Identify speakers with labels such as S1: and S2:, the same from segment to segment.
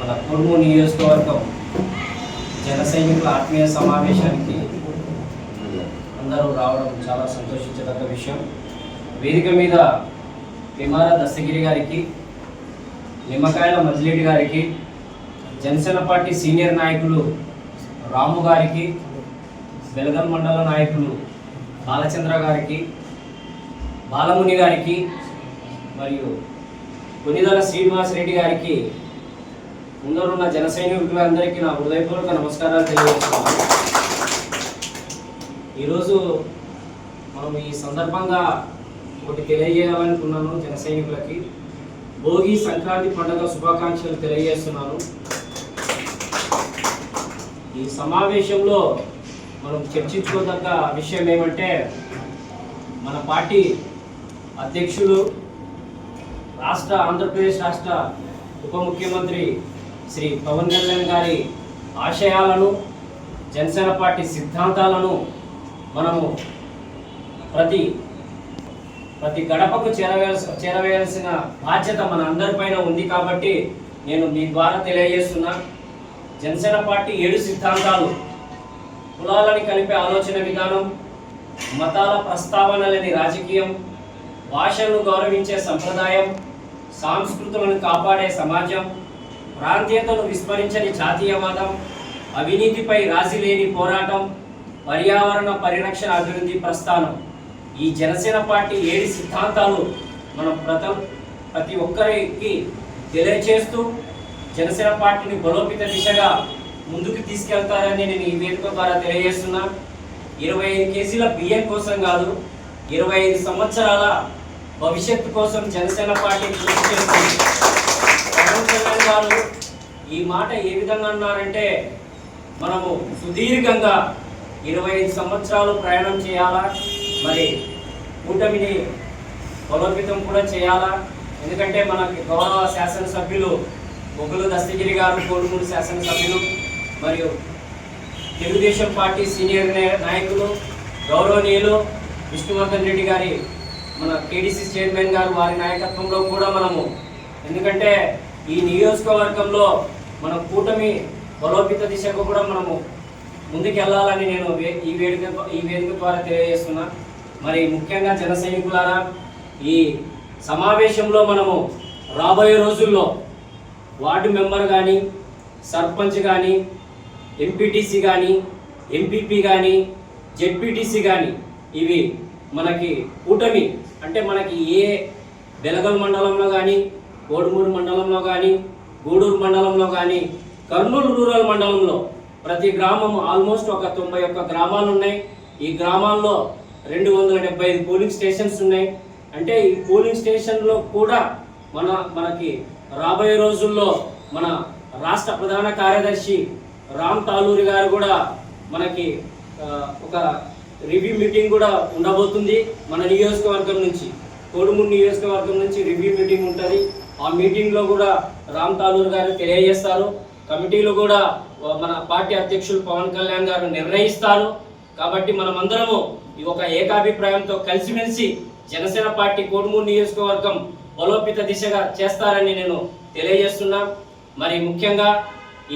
S1: మన కుర్ము నియోజకవర్గం జన సైనికుల ఆత్మీయ సమావేశానికి అందరూ రావడం చాలా సంతోషించదగ్గ విషయం. వేదిక మీద పిమార దస్తగిరి గారికి నిమ్మకాయల మజిలీడి గారికి జనసేన పార్టీ సీనియర్ నాయకులు రాము గారికి బెలగం మండల నాయకులు బాలచంద్ర గారికి బాలముని గారికి మరియు కొనిదల శ్రీనివాస్ రెడ్డి గారికి ముందరున్న జన సైనికులందరికీ నా హృదయపూర్వక నమస్కారాలు తెలియజేస్తున్నాను. ఈరోజు మనం ఈ సందర్భంగా ఒకటి తెలియజేయాలనుకున్నాను జన సైనికులకి భోగి సంక్రాంతి పండుగ శుభాకాంక్షలు తెలియజేస్తున్నాను. ఈ సమావేశంలో మనం చర్చించుకోదగ్గ విషయం ఏమంటే మన పార్టీ అధ్యక్షులు రాష్ట్ర ఆంధ్రప్రదేశ్ రాష్ట్ర ఉప ముఖ్యమంత్రి శ్రీ పవన్ కళ్యాణ్ గారి ఆశయాలను జనసేన పార్టీ సిద్ధాంతాలను మనము ప్రతి ప్రతి గడపకు చేరవేయాల్సి చేరవేయాల్సిన బాధ్యత మన అందరిపైన ఉంది కాబట్టి నేను మీ ద్వారా తెలియజేస్తున్నా. జనసేన పార్టీ ఏడు సిద్ధాంతాలు. కులాలని కలిపే ఆలోచన విధానం మతాల ప్రస్తావన లేని రాజకీయం భాషను గౌరవించే సంప్రదాయం సాంస్కృతులను కాపాడే సమాజం ప్రాంతీయతను విస్మరించని జాతీయవాదం అవినీతిపై రాజీ లేని పోరాటం పర్యావరణ పరిరక్షణ అభివృద్ధి ప్రస్థానం. ఈ జనసేన పార్టీ ఏడు సిద్ధాంతాలు మనం ప్రత ప్రతి ఒక్కరికి తెలియచేస్తూ జనసేన పార్టీని బలోపేత దిశగా ముందుకు తీసుకెళ్తారని నేను ఈ వేదిక ద్వారా తెలియజేస్తున్నా. ఇరవై ఐదు కేజీల బియ్యం కోసం కాదు ఇరవై ఐదు సంవత్సరాల భవిష్యత్తు కోసం జనసేన పార్టీ కృషి చేస్తుంది. పవన్ కళ్యాణ్ గారు ఈ మాట ఏ విధంగా అన్నారంటే మనము సుదీర్ఘంగా ఇరవై ఐదు సంవత్సరాలు ప్రయాణం చేయాలా? మరి కూటమిని బలోపేతం కూడా చేయాలా? ఎందుకంటే మనకి గౌరవ శాసనసభ్యులు బొగ్గుల దస్తగిరి గారు కోడుమూరు శాసనసభ్యులు మరియు తెలుగుదేశం పార్టీ సీనియర్ నాయకులు గౌరవనీయులు విష్ణువర్ధన్ రెడ్డి గారి మన కేడీసీ చైర్మన్ గారు వారి నాయకత్వంలో కూడా మనము ఎందుకంటే ఈ నియోజకవర్గంలో మన కూటమి బలోపేత దిశకు కూడా మనము ముందుకెళ్ళాలని నేను వే- ఈ వేదిక ఈ వేదిక ద్వారా తెలియజేస్తున్నా. మరి ముఖ్యంగా జన సైనికులారా ఈ సమావేశంలో మనము రాబోయే రోజుల్లో వార్డు మెంబర్ కానీ సర్పంచ్ కానీ ఎంపీటీసీ కానీ ఎంపీపీ కానీ జెడ్పీటీసీ కానీ ఇవి మనకి కూటమి అంటే మనకి ఏ బెలగల్ మండలంలో కానీ కోడుమూరు మండలంలో కానీ గూడూరు మండలంలో కానీ కర్నూలు రూరల్ మండలంలో ప్రతి గ్రామం ఆల్మోస్ట్ ఒక తొంభై ఒక్క గ్రామాలు ఉన్నాయి ఈ గ్రామాల్లో రెండు వందల డెబ్బై ఐదు పోలింగ్ స్టేషన్స్ ఉన్నాయి. అంటే ఈ పోలింగ్ స్టేషన్లో కూడా మన మనకి రాబోయే రోజుల్లో మన రాష్ట్ర ప్రధాన కార్యదర్శి రామ్ తాలూరి గారు కూడా మనకి ఒక రివ్యూ మీటింగ్ కూడా ఉండబోతుంది మన నియోజకవర్గం నుంచి. కోడుమూరు నియోజకవర్గం నుంచి రివ్యూ మీటింగ్ ఉంటుంది. ఆ మీటింగ్లో కూడా రామ్ తాలూరు గారు తెలియజేస్తారు. కమిటీలు కూడా మన పార్టీ అధ్యక్షులు పవన్ కళ్యాణ్ గారు నిర్ణయిస్తారు. కాబట్టి మనమందరము ఈ ఒక ఏకాభిప్రాయంతో కలిసిమెలిసి జనసేన పార్టీ కోడుమూరు నియోజకవర్గం బలోపేత దిశగా చేస్తారని నేను తెలియజేస్తున్నా. మరి ముఖ్యంగా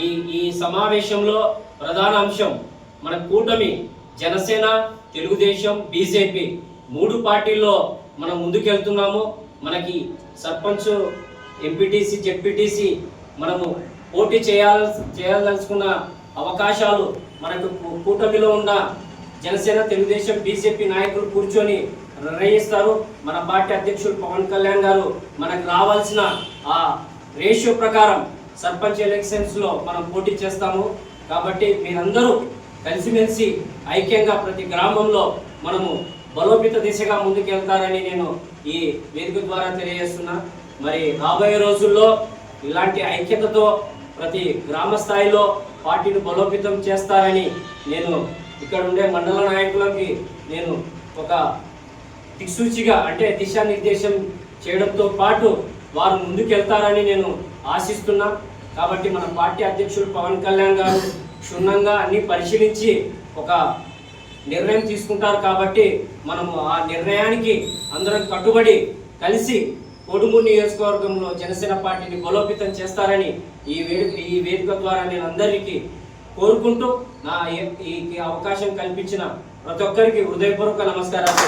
S1: ఈ ఈ సమావేశంలో ప్రధాన అంశం మన కూటమి జనసేన తెలుగుదేశం బీజేపీ మూడు పార్టీల్లో మనం ముందుకెళ్తున్నాము. మనకి సర్పంచ్ ఎంపీటీసీ జెడ్పీటీసీ మనము పోటీ చేయాల చేయాలదలుచుకున్న అవకాశాలు మనకు కూటమిలో ఉన్న జనసేన తెలుగుదేశం బీజేపీ నాయకులు కూర్చొని నిర్ణయిస్తారు. మన పార్టీ అధ్యక్షుడు పవన్ కళ్యాణ్ గారు మనకు రావాల్సిన ఆ రేషియో ప్రకారం సర్పంచ్ ఎలక్షన్స్లో మనం పోటీ చేస్తాము. కాబట్టి మీరందరూ కలిసిమెలిసి ఐక్యంగా ప్రతి గ్రామంలో మనము బలోపేత దిశగా ముందుకెళ్తారని నేను ఈ వేదిక ద్వారా తెలియజేస్తున్నా. మరి రాబోయే రోజుల్లో ఇలాంటి ఐక్యతతో ప్రతి గ్రామ స్థాయిలో పార్టీని బలోపేతం చేస్తారని నేను ఇక్కడ ఉండే మండల నాయకులకి నేను ఒక దిక్సూచిగా అంటే దిశానిర్దేశం చేయడంతో పాటు వారు ముందుకెళ్తారని నేను ఆశిస్తున్నా. కాబట్టి మన పార్టీ అధ్యక్షుడు పవన్ కళ్యాణ్ గారు క్షుణ్ణంగా అన్ని పరిశీలించి ఒక నిర్ణయం తీసుకుంటారు కాబట్టి మనము ఆ నిర్ణయానికి అందరం కట్టుబడి కలిసి కొడుమూరు నియోజకవర్గంలో జనసేన పార్టీని బలోపేతం చేస్తారని ఈ వేదిక ఈ వేదిక ద్వారా నేను అందరికీ కోరుకుంటూ నా ఈ- ఈ అవకాశం కల్పించిన ప్రతి ఒక్కరికి హృదయపూర్వక నమస్కారాలు